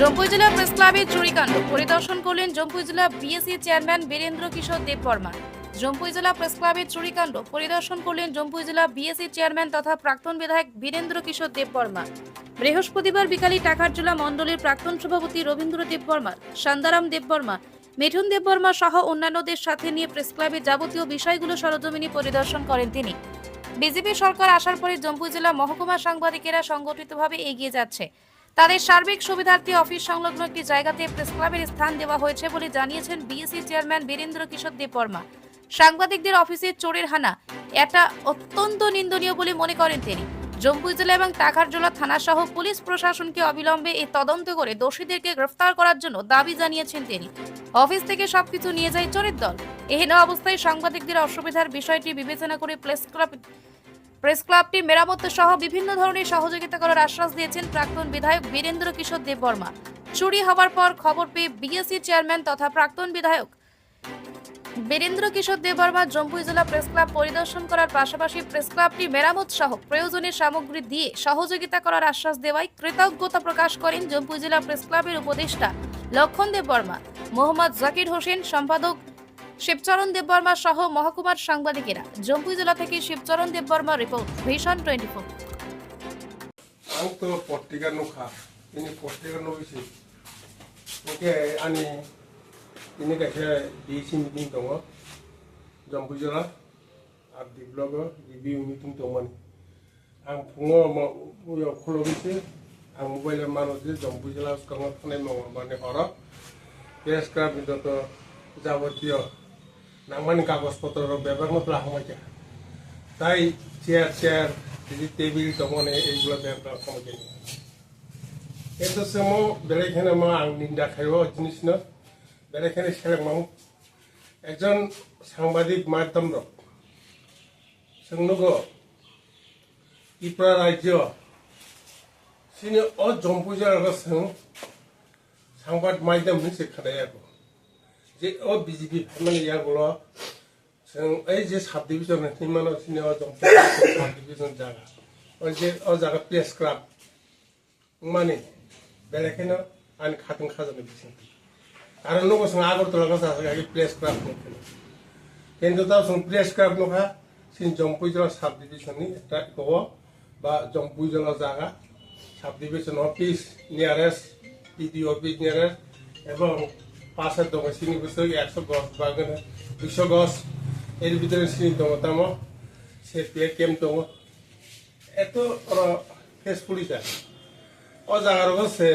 জম্পুই জেলা প্রেস ক্লাবে চুরিকাণ্ড। পরিদর্শন করলেন জম্পুই জেলা বিএসসি চেয়ারম্যান বীরেন্দ্র কিশোর দেব বর্মা জম্পুই জেলা প্রেস ক্লাবে চুরিকাণ্ড। পরিদর্শন করলেন জম্পুই জেলা বিএসসি চেয়ারম্যান তথা প্রাক্তন বিধায়ক বীরেন্দ্র কিশোর দেব বর্মা বৃহস্পতিবার বিকালে টাকারজোলা মণ্ডলের প্রাক্তন সভাপতি রবীন্দ্র দেববর্মা, শান্তারাম দেববর্মা, মিঠুন দেববর্মা সহ অন্যান্যদের সাথে নিয়ে প্রেস ক্লাবে যাবতীয় বিষয়গুলো সরজমিনী পরিদর্শন করেন তিনি। বিজেপি সরকার আসার পরে জম্পুই জেলা মহকুমা সাংবাদিকেরা সংগঠিতভাবে এগিয়ে যাচ্ছে। তাদের সার্বিক সুবিধার্থে অফিস সংলগ্ন একটি জায়গাতে প্রেস ক্লাবের স্থান দেওয়া হয়েছে বলে জানিয়েছেন বিএসসি চেয়ারম্যান বীরেন্দ্র কিশোর দেববর্মা। সাংবাদিকদের অফিসে চোরের হানা, এটা অত্যন্ত নিন্দনীয় বলে মনে করেন তিনি। জম্পুই জেলা এবং থানা সহ পুলিশ প্রশাসনকে অবিলম্বে এই তদন্ত করে দোষীদেরকে গ্রেফতার করার জন্য দাবি জানিয়েছেন তিনি। অফিস থেকে সবকিছু নিয়ে যায় চোরের দল। এহেন অবস্থায় সাংবাদিকদের অসুবিধার বিষয়টি বিবেচনা করে প্রেস ক্লাব প্রেস ক্লাবটি মেরামত সহ বিভিন্ন ধরনের সহযোগিতা করার আশ্বাস দিয়েছেন প্রাক্তন বিধায়ক বীরেন্দ্র কিশোর দেববর্মা। চুরি হওয়ার পর খবর পেয়ে বিএসসি চেয়ারম্যান তথা প্রাক্তন বিধায়ক বীরেন্দ্র কিশোর দেববর্মা জম্পুই জেলা প্রেস ক্লাব পরিদর্শন করার পাশাপাশি প্রেস ক্লাবটি মেরামত সহ প্রয়োজনীয় সামগ্রী দিয়ে সহযোগিতা করার আশ্বাস দেওয়ায় কৃতজ্ঞতা প্রকাশ করেন জম্পুই জেলা প্রেস ক্লাবের উপদেষ্টা লক্ষণ দেববর্মা। মোহাম্মদ জাকির হোসেন, সম্পাদক শিবচরণ দেববর্মা সহ মহকুমার সাংবাদিকেরা জম্পুই জেলা থেকে Shibcharan Debbarma report vision twenty four ang to portiga no ka ini portiga no isi oke ani ini kaisa di sini meeting tongo jambu jala ar di blog review meeting tongo ni ang pungo mo uyo kholo bisi ang mobile mano je jambu jala skanga thane mo মানে হর press club যত যাবতীয় নামানি কাগজপত্র ব্যবহার মতো রাখমাইছে তাই chair chair table টমনে এইগুলো ব্যবহার কমাইছে এতো বেড়েখানে নিন্দা খাইব জিনিস বেড়েখানে সেরেক একজন সাংবাদিক মাধ্যম সংনগ ত্রিপুরা রাজ্য সে অজম্পুজার জম্পুজার সাংবাদ মাধ্যমনি সেখানে আগে माध्यम हिंसे खानायागो जे अ बिजेपि फाइमानि यागोल जों ओइ जे साब डिभिजन हिमानो सिनि अ जम्पु साब डिभिजन जागा अ जे अ जागा प्रेस क्लाब माने बेलेखायनो आंनि खाथों खाजानो बिसिं आरो नगो जों आगरतला जागा प्रेस क्लाब दंखायो কিন্তু তাও जों प्रेस क्लाब नखा सिन जम्पुई जला साब डिभिजननि একটা গব বা জম্পুই জলা জায়গা sub division office nearest PD office nearest এবং পাঁচের দমে চিনি বুঝতে একশো গজ, বাগানে দুশো গজ। এর ভিতরে চিনি দমতাম সে প্লেট কেম দম এত ফেস পুলিশা ও জাগার হচ্ছে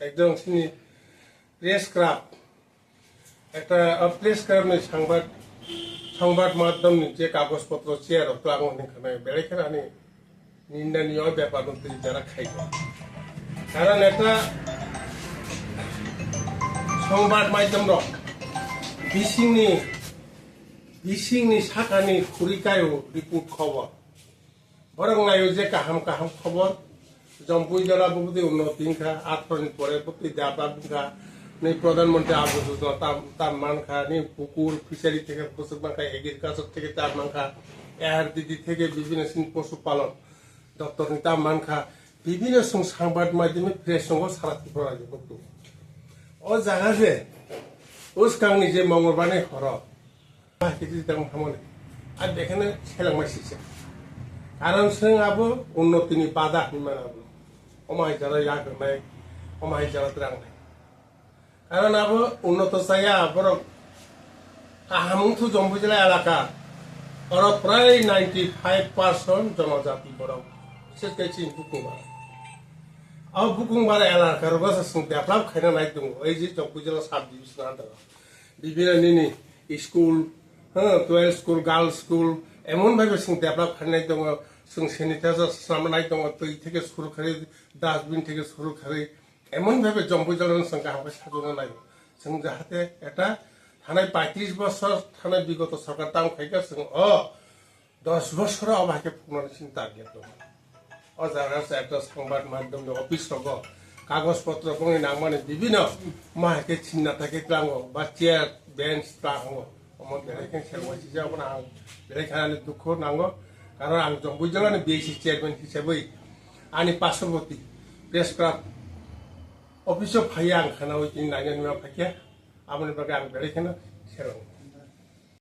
একজন চিনি প্রেস ক্রাফট একটা প্রেস ক্রাফট সাংবাদ, সংবাদ মাধ্যম যে কাগজপত্র চেয়ার হতো আমার এখানে বেড়েখানে আনি নিন্দনীয় ব্যাপার যারা খাইব। কারণ এটা সংবাদ মাধ্যম र बिसिंनि बिसिंनि साखानि खुरिकायो रिपोर्ट বরং নাইও যে কাহাম কাহাম খবর জম্পুই জেলা বুবুদি উন্নতি খা আত্মনি পরে প্রতি দেবাংখা নি প্রধানমন্ত্রী আবাস যোজনা তার মানখা, নি পুকুর ফিশারি থেকে পশু মাংখা এগ্রিকালচার থেকে তার মানখা, এহার দিদি থেকে বিভিন্ন পশুপালন দপ্তর নি তার মানখা, বিভিন্ন সংবাদ মাধ্যমে প্রেস সঙ্গে সারা ত্রিপুরা রাজ্য করতো ও জায়গা যে ওস গাংনি যে মঙ্গলবারনি হর কিছু দাম খামনে আর এখানে ছেলাংমাই শিখছে কারণ जों आबो उन्नतिनि बादा होननानै आबो अमाय जारा यागनाय अमाय जारा द्रांनाय কারণ আবো উন্নত চাইয়া বরং কাহামুথু জম্বু জেলা এলাকা ওর প্রায় নাইনটি ফাইভ পার্সেন্ট জনজাতি বরং বিশেষ আমার বুকুং বারা এলার কারও বাসা সঙ্গ ডেভেলপ খাইনা নাই দङ এই যে চকু জেলা সাব ডিভিশন আন্ডার বিভিন্ন নিনি, স্কুল হ্যাঁ টুয়েলভ স্কুল গার্লস স্কুল এমনভাবে সঙ্গ ডেভেলপ খাইনাই দङ সং স্যানিটাইজার সামলাই দङ তৈ থেকে শুরু করে ডাস্টবিন থেকে শুরু করে, এমনভাবে জম্বু জলের সঙ্গে আমাকে সাজানো নাই। সং যাহাতে এটা থানায় পঁয়ত্রিশ বছর থানায় বিগত সরকার তাও খাইকা সং অ, দশ বছর অভাগে পুনরায় চিন্তা জ্ঞাত অজাগ্রাস একটা সংবাদ মাধ্যম অফিস হব কাগজপত্র পঙ্গে নামানে বিভিন্ন মাকে ছিন্না থাকে প্রাঙ্গ বা চেয়ার বেঞ্চ প্রাঙ্গ আমার বেড়াইখান সেরমাই হিসাবে আং বেড়াইখানে দুঃখ নাঙ্গ কারণ আং জম্বুজলানি বিএসি চেয়ারম্যান হিসাবেই আনি পার্শ্ববর্তী প্রেস ক্লাব অফিসও ফাইয়া আং খানা ওই নাইনে নিমা ফাঁকিয়া আমার আং বেড়াইখানা সেরমাই